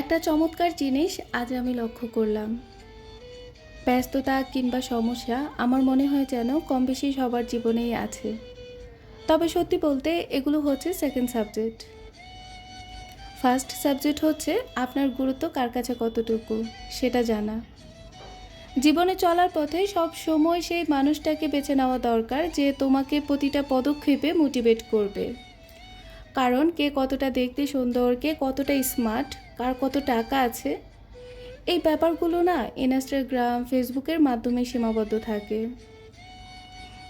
একটা চমৎকার জিনিস আজ আমি লক্ষ্য করলাম। ব্যস্ততা কিংবা সমস্যা আমার মনে হয় যেন কম বেশি সবার জীবনেই আছে। তবে সত্যি বলতে এগুলো হচ্ছে সেকেন্ড সাবজেক্ট ফার্স্ট সাবজেক্ট হচ্ছে আপনার গুরুত্ব কার কাছে কতটুকু, সেটা জানা। জীবনে চলার পথে সব সময় সেই মানুষটাকে বেছে নেওয়া দরকার যে তোমাকে প্রতিটা পদক্ষেপে মোটিভেট করবে। কারণ কে কতটা দেখতে সুন্দর, কে কতটা স্মার্ট কার কত টাকা আছে। এই ব্যাপারগুলো না ইনস্টাগ্রাম ফেসবুকের মাধ্যমে সীমাবদ্ধ থাকে।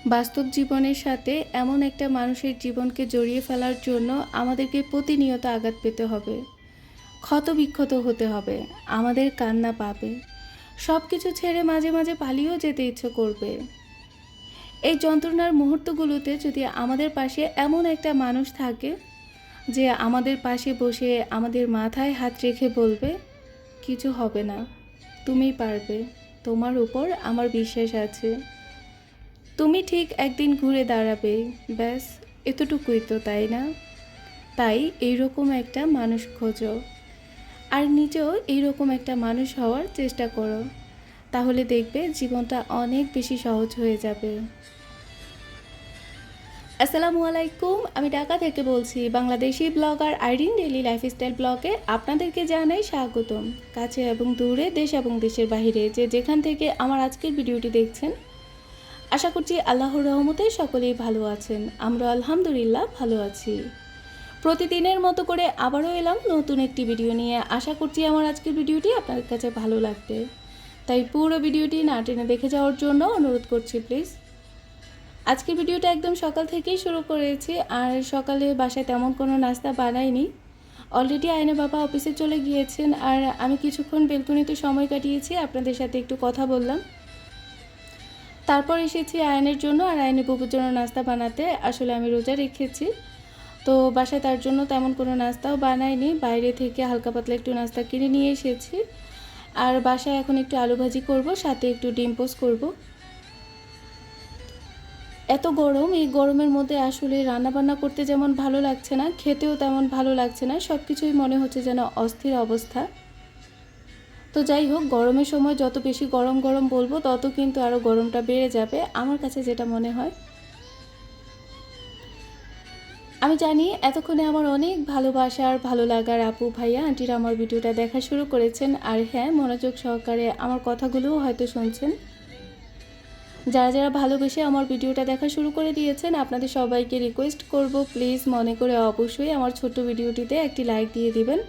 বাস্তব জীবনের সাথে এমন একটা মানুষের জীবনকে জড়িয়ে ফেলার জন্য আমাদেরকে প্রতিনিয়ত আঘাত পেতে হবে। ক্ষত বিক্ষত হতে হবে, আমাদের কান্না পাবে। সব কিছু ছেড়ে মাঝে মাঝে পালিয়েও যেতে ইচ্ছে করবে। এই যন্ত্রণার মুহূর্তগুলোতে যদি আমাদের পাশে এমন একটা মানুষ থাকে যে আমাদের পাশে বসে আমাদের মাথায় হাত রেখে বলবে, কিছু হবে না তুমি পারবে, তোমার উপর আমার বিশ্বাস আছে। তুমি ঠিক একদিন ঘুরে দাঁড়াবে, ব্যাস, এতটুকুই তো, তাই না? তাই এইরকম একটা মানুষ খোঁজো। আর নিজেও এইরকম একটা মানুষ হওয়ার চেষ্টা করো। তাহলে দেখবে জীবনটা অনেক বেশি সহজ হয়ে যাবে। আসসালামু আলাইকুম, আমি ঢাকা থেকে বলছি, Bangladeshi blogger Irin daily lifestyle ব্লগে আপনাদেরকে জানাই স্বাগতম। কাছে এবং দূরে দেশ এবং দেশের বাইরে যে যেখান থেকে আমার আজকের ভিডিওটি দেখছেন, আশা করছি আল্লাহর রহমতে সকলেই ভালো আছেন। আমরা আলহামদুলিল্লাহ ভালো আছি। প্রতিদিনের মতো করে আবারও এলাম নতুন একটি ভিডিও নিয়ে। আশা করছি আমার আজকের ভিডিওটি আপনাদের কাছে ভালো লাগবে। তাই পুরো ভিডিওটি না টেনে দেখে যাওয়ার জন্য অনুরোধ করছি, প্লিজ। আজকের ভিডিওটা একদম সকাল থেকেই শুরু করেছি, আর সকালে বাসায় তেমন কোনো নাস্তা বানাইনি। অলরেডি আয়না বাবা অফিসে চলে গিয়েছেন, আর আমি কিছুক্ষণ বেলকুনিতে সময় কাটিয়েছি, আপনাদের সাথে একটু কথা বললাম। তারপর এসেছি আয়নের জন্য, আর আয়নের বুবুর জন্য নাস্তা বানাতে, আসলে আমি রোজা রেখেছি। তো বাসায় তার জন্য তেমন কোনো নাস্তাও বানাইনি, বাইরে থেকে হালকা পাতলা একটু নাস্তা কিনে নিয়ে এসেছি। আর বাসায় এখন একটু আলু ভাজি করব, সাথে একটু ডিম পোস্ট করব। এত গরম, এই গরমের মধ্যে আসলে রান্না বান্না করতে যেমন ভালো লাগছে না, খেতেও তেমন ভালো লাগছে না সব কিছুই মনে হচ্ছে যেন অস্থির অবস্থা। তো যাই হোক, গরমের সময় যত বেশি গরম গরম বলব, তত কিন্তু আরও গরমটা বেড়ে যাবে, আমার কাছে যেটা মনে হয়। আমি জানি এতক্ষণে আমার অনেক ভালোবাসার ভালো লাগার আপু ভাইয়া, আন্টিরা আমার ভিডিওটা দেখা শুরু করেছেন। আর হ্যাঁ মনোযোগ সহকারে আমার কথাগুলোও হয়তো শুনছেন। যারা যারা ভালোবেসে আমার ভিডিওটা দেখা শুরু করে দিয়েছেন, আপনাদের সবাইকে রিকোয়েস্ট করব প্লিজ মনে করে অবশ্যই আমার ছোট্ট ভিডিওটিতে একটি লাইক দিয়ে দিবেন।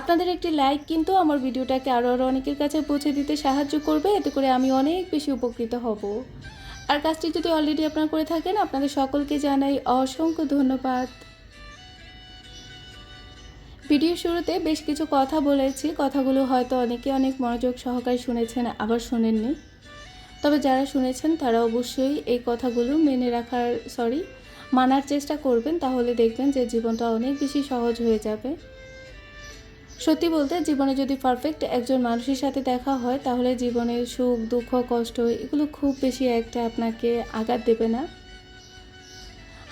আপনাদের একটি লাইক কিন্তু আমার ভিডিওটাকে আরও আরও অনেকের কাছে পৌঁছে দিতে সাহায্য করবে। এতে করে আমি অনেক বেশি উপকৃত হব। আর কাজটি যদি অলরেডি আপনারা করে থাকেন আপনাদের সকলকে জানাই অসংখ্য ধন্যবাদ। ভিডিও শুরুতে বেশ কিছু কথা বলেছি, কথাগুলো হয়তো অনেকে অনেক মনোযোগ সহকারে শুনেছেন, আবার শোনেননি। তবে যারা শুনেছেন, তারা অবশ্যই এই কথাগুলো মেনে রাখার সরি মানার চেষ্টা করবেন, তাহলে দেখবেন যে জীবনটা অনেক বেশি সহজ হয়ে যাবে। সত্যি বলতে জীবনে যদি পারফেক্ট একজন মানুষের সাথে দেখা হয়, তাহলে জীবনের সুখ, দুঃখ, কষ্ট এগুলো খুব বেশি একটা আপনাকে আঘাত দেবে না।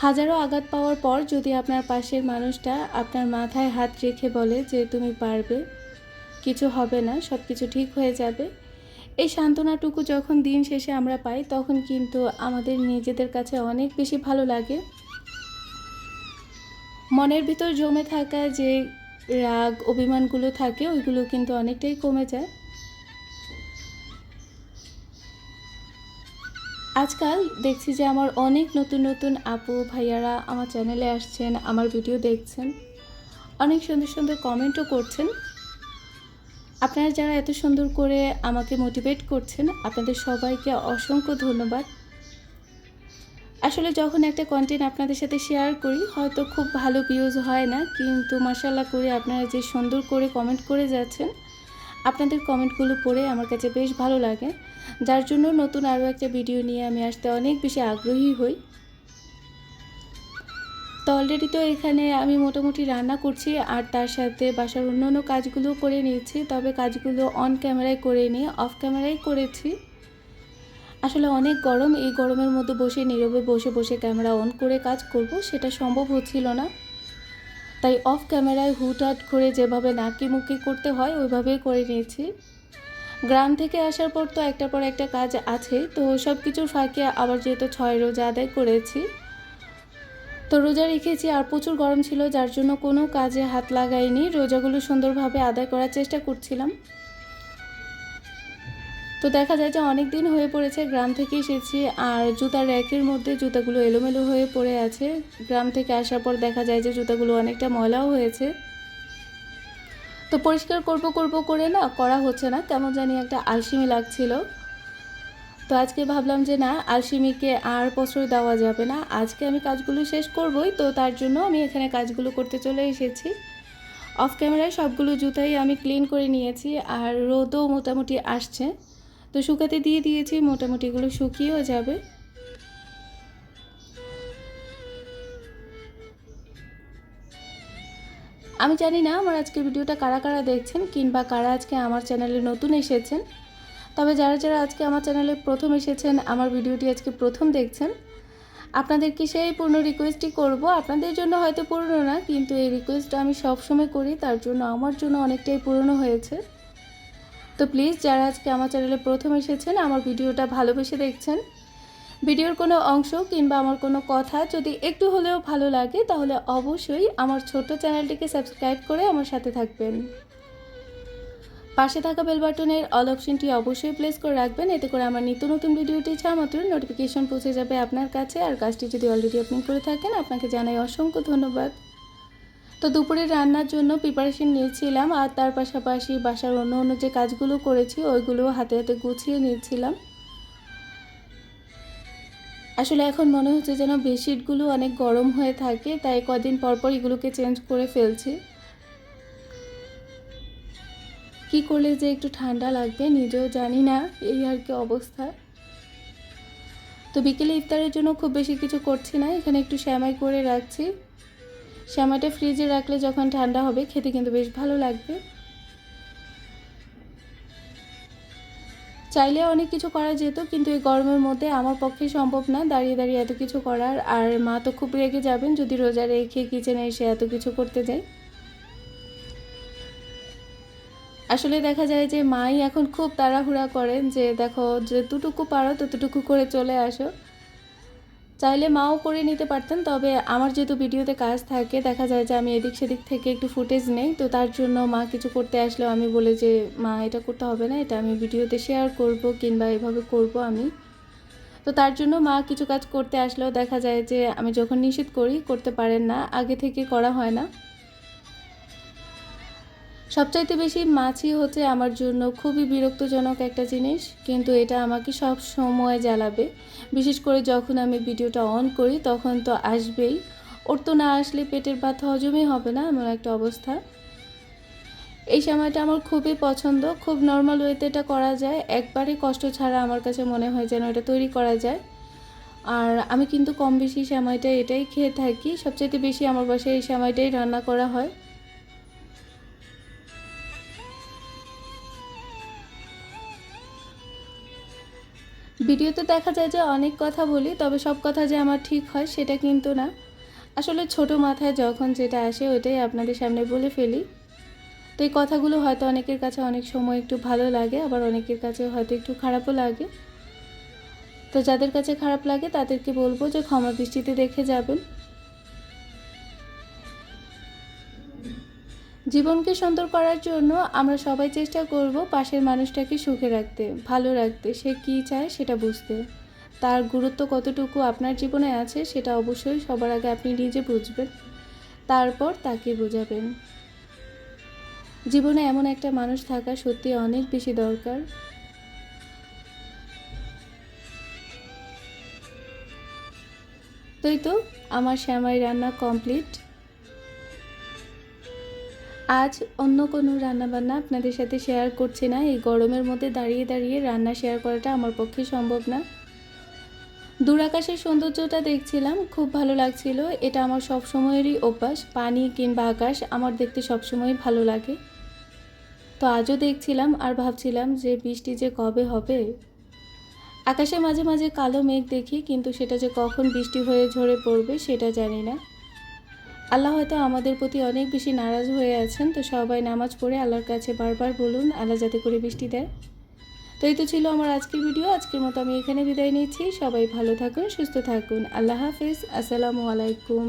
হাজারো আঘাত পাওয়ার পর যদি আপনার পাশের মানুষটা আপনার মাথায় হাত রেখে বলে যে তুমি পারবে, কিছু হবে না সব কিছু ঠিক হয়ে যাবে। এই সান্ত্বনাটুকু যখন দিন শেষে আমরা পাই, তখন কিন্তু আমাদের নিজেদের কাছে অনেক বেশি ভালো লাগে। মনের ভিতর জমে থাকা যে রাগ, অভিমানগুলো থাকে, ওইগুলো কিন্তু অনেকটাই কমে যায়। আজকাল দেখছি যে আমার অনেক নতুন নতুন আপু, ভাইয়ারা আমার চ্যানেলে আসছেন, আমার ভিডিও দেখছেন। অনেক সুন্দর সুন্দর কমেন্টও করছেন। আপনারা যারা এত সুন্দর করে আমাকে মোটিভেট করছেন, আপনাদের সবাইকে অসংখ্য ধন্যবাদ। আসলে যখন একটা কন্টেন্ট আপনাদের সাথে শেয়ার করি, হয়তো খুব ভালো ভিউজ হয় না, কিন্তু মাসাল্লাহ করে আপনারা যে সুন্দর করে কমেন্ট করে যাচ্ছেন, আপনাদের কমেন্টগুলো পড়ে আমার কাছে বেশ ভালো লাগে। যার জন্য নতুন আরও একটা ভিডিও নিয়ে আমি আসতে অনেক বেশি আগ্রহী হই। তো অলরেডি তো এখানে আমি মোটামুটি রান্না করছি, আর তার সাথে বাসার অন্য অন্য কাজগুলো করে নিয়েছি, তবে কাজগুলো অন ক্যামেরায় করে নিয়ে অফ ক্যামেরায় করেছি। আসলে অনেক গরম, এই গরমের মধ্যে বসে, নীরবে বসে বসে ক্যামেরা অন করে কাজ করব, সেটা সম্ভব হচ্ছিল না। তাই অফ ক্যামেরায় হুটহাট করে যেভাবে নাকি মুকি করতে হয়, ওইভাবেই করে নিয়েছি। গ্রাম থেকে আসার পর তো একটার পর একটা কাজ আছে, তো সব কিছুর ফাঁকে আবার যেহেতু ছয় রোজা আদায় করেছি, তো রোজা রেখেছি আর প্রচুর গরম ছিল, যার জন্য কোনো কাজে হাত লাগাইনি। রোজাগুলো সুন্দরভাবে আদায় করার চেষ্টা করছিলাম। তো দেখা যায় যে অনেক দিন হয়ে পড়েছে, গ্রাম থেকে এসেছি। আর জুতার র্যাকের মধ্যে জুতাগুলো এলোমেলো হয়ে পড়ে আছে। গ্রাম থেকে আসার পর দেখা যায় যে জুতাগুলো অনেকটা ময়লাও হয়েছে। তো পরিষ্কার করব করব করে না, করা হচ্ছে না। কেমন জানি একটা আলসিমি লাগছিল। তো আজকে ভাবলাম যে না, আলসিমিকে আর প্রশ্রয় দেওয়া যাবে না। আজকে আমি কাজগুলো শেষ করবই, তো তার জন্য আমি এখানে কাজগুলো করতে চলে এসেছি। অফ ক্যামেরায় সবগুলো জুতাই আমি ক্লিন করে নিয়েছি, আর রোদও মোটামুটি আসছে। তো শুকাতে দিয়ে দিয়েছি মোটামুটি এগুলো শুকিয়েও যাবে। আমি জানি না আমার আজকের ভিডিওটা কারা কারা দেখছেন কিংবা কারা আজকে আমার চ্যানেলে নতুন এসেছেন, তবে যারা যারা আজকে আমার চ্যানেলে প্রথম এসেছেন, আমার ভিডিওটি আজকে প্রথম দেখছেন, আপনাদেরকে সেই পূর্ণ রিকোয়েস্টই করব। আপনাদের জন্য হয়তো পুরনো না, কিন্তু এই রিকোয়েস্টটা আমি সবসময় করি, তার জন্য আমার জন্য অনেকটাই পুরনো হয়েছে। তো প্লিজ যারা আজকে আমার চ্যানেলে প্রথম এসেছেন, আমার ভিডিওটা ভালোবেসে দেখছেন, ভিডিওর কোনো অংশ কিংবা আমার কোনো কথা যদি একটু হলেও ভালো লাগে, তাহলে অবশ্যই আমার ছোট চ্যানেলটিকে সাবস্ক্রাইব করে আমার সাথে থাকবেন। পাশে থাকা বেল বাটনের অল অপশনটি অবশ্যই প্লেস করে রাখবেন, এতে করে আমার নিত্য নতুন ভিডিওটি ছাড়া মাত্র নোটিফিকেশন পৌঁছে যাবে আপনার কাছে। আর কাজটি যদি অলরেডি আপনি করে থাকেন, আপনাকে জানাই অসংখ্য ধন্যবাদ। তো দুপুরে রান্নার জন্য প্রিপারেশন নিয়েছিলাম আর তার পাশাপাশি বাসার অন্য অন্য যে কাজগুলো করেছি, ওইগুলো হাতে হাতে গুছিয়ে নিয়েছিলাম। আসলে এখন মনে হচ্ছে যেন বেডশিটগুলো অনেক গরম হয়ে থাকে, তাই কদিন পর পর এগুলোকে চেঞ্জ করে ফেলছি। কি করলে যে একটু ঠান্ডা লাগবে নিজেও জানি না এই আর কি অবস্থা। তো বিকেলে ইফতারের জন্য খুব বেশি কিছু করছি না, এখানে একটু শ্যামাই করে রাখছি। শ্যামাটা ফ্রিজে রাখলে যখন ঠান্ডা হবে, খেতে কিন্তু বেশ ভালো লাগবে। চাইলে অনেক কিছু করা যেত, কিন্তু এই গরমের মধ্যে আমার পক্ষে সম্ভব না। দাঁড়িয়ে দাঁড়িয়ে এত কিছু করার, আর মা তো খুব রেগে যাবেন যদি রোজা রেখে কিচেনে এসে এত কিছু করতে যায় আসলে দেখা যায় যে, মাই এখন খুব তাড়াহুড়া করেন যে, দেখো, যতটুকু পারো ততটুকু করে চলে আসো। চাইলে মাও করে নিতে পারতেন, তবে আমার যেহেতু ভিডিওতে কাজ থাকে, দেখা যায় যে আমি এদিক সেদিক থেকে একটু ফুটেজ নেই, তো তার জন্য মা কিছু করতে আসলেও আমি বলে যে, মা, এটা করতে হবে না, এটা আমি ভিডিওতে শেয়ার করব কিংবা এভাবে করব আমি। তো তার জন্য মা কিছু কাজ করতে আসলেও দেখা যায় যে, আমি যখন নিষেধ করি, করতে পারেন না, আগে থেকে করা হয় না। সবচাইতে বেশি মাছই হচ্ছে আমার জন্য খুবই বিরক্তজনক একটা জিনিস, কিন্তু এটা আমাকে সব সময় জ্বালাবে। বিশেষ করে যখন আমি ভিডিওটা অন করি, তখন তো আসবেই। ওর তো না আসলে পেটের ভাত হজমই হবে না, এমন একটা অবস্থা। এই সময়টা আমার খুবই পছন্দ। খুব নর্মাল ওয়েতে এটা করা যায়। একবারে কষ্ট ছাড়া আমার কাছে মনে হয় যেন এটা তৈরি করা যায়। আর আমি কিন্তু কম বেশি সময়টা এটাই খেয়ে থাকি। সবচাইতে বেশি আমার বাসায় এই সময়টাই রান্না করা হয়। ভিডিওতে দেখা যায় যে অনেক কথা বলি, তবে সব কথা যে আমার ঠিক হয় সেটা কিন্তু না। আসলে ছোট মাথায় যখন যেটা আসে ওইটাই আপনাদের সামনে বলে ফেলি। তো এই কথাগুলো হয়তো অনেকের কাছে অনেক সময় একটু ভালো লাগে, আবার অনেকের কাছে হয়তো একটু খারাপও লাগে। তো যাদের কাছে খারাপ লাগে তাদেরকে বলব যে ক্ষমা দৃষ্টিতে দেখে যাবেন। জীবনকে সুন্দর করার জন্য আমরা সবাই চেষ্টা করব পাশের মানুষটাকে সুখে রাখতে, ভালো রাখতে, সে কী চায় সেটা বুঝতে। তার গুরুত্ব কতটুকু আপনার জীবনে আছে সেটা অবশ্যই সবার আগে আপনি নিজে বুঝবেন, তারপর তাকে বোঝাবেন। জীবনে এমন একটা মানুষ থাকা সত্যি অনেক বেশি দরকার। তোই তো, আমার শ্যামাই রান্না কমপ্লিট। আজ অন্য কোনো রান্নাবান্না আপনাদের সাথে শেয়ার করছি না। এই গরমের মধ্যে দাঁড়িয়ে দাঁড়িয়ে রান্না শেয়ার করাটা আমার পক্ষে সম্ভব না। দূর আকাশের সৌন্দর্যটা দেখছিলাম, খুব ভালো লাগছিল। এটা আমার সব সময়েরই অভ্যাস, পানি কিংবা আকাশ আমার দেখতে সবসময়ই ভালো লাগে। তো আজও দেখছিলাম আর ভাবছিলাম যে বৃষ্টি যে কবে হবে। আকাশে মাঝে মাঝে কালো মেঘ দেখি, কিন্তু সেটা যে কখন বৃষ্টি হয়ে ঝরে পড়বে সেটা জানি না। আল্লাহ হয়তো আমাদের প্রতি অনেক বেশি নারাজ হয়ে আছেন, তো সবাই নামাজ পড়ে আল্লাহর কাছে বারবার বলুন, আল্লাহ যাতে করে বৃষ্টি দেয়। তো এই তো ছিল আমার আজকের ভিডিও, আজকের মতো আমি এখানে বিদায় নিচ্ছি। সবাই ভালো থাকুন, সুস্থ থাকুন। আল্লাহ হাফিজ, আসসালামু আলাইকুম।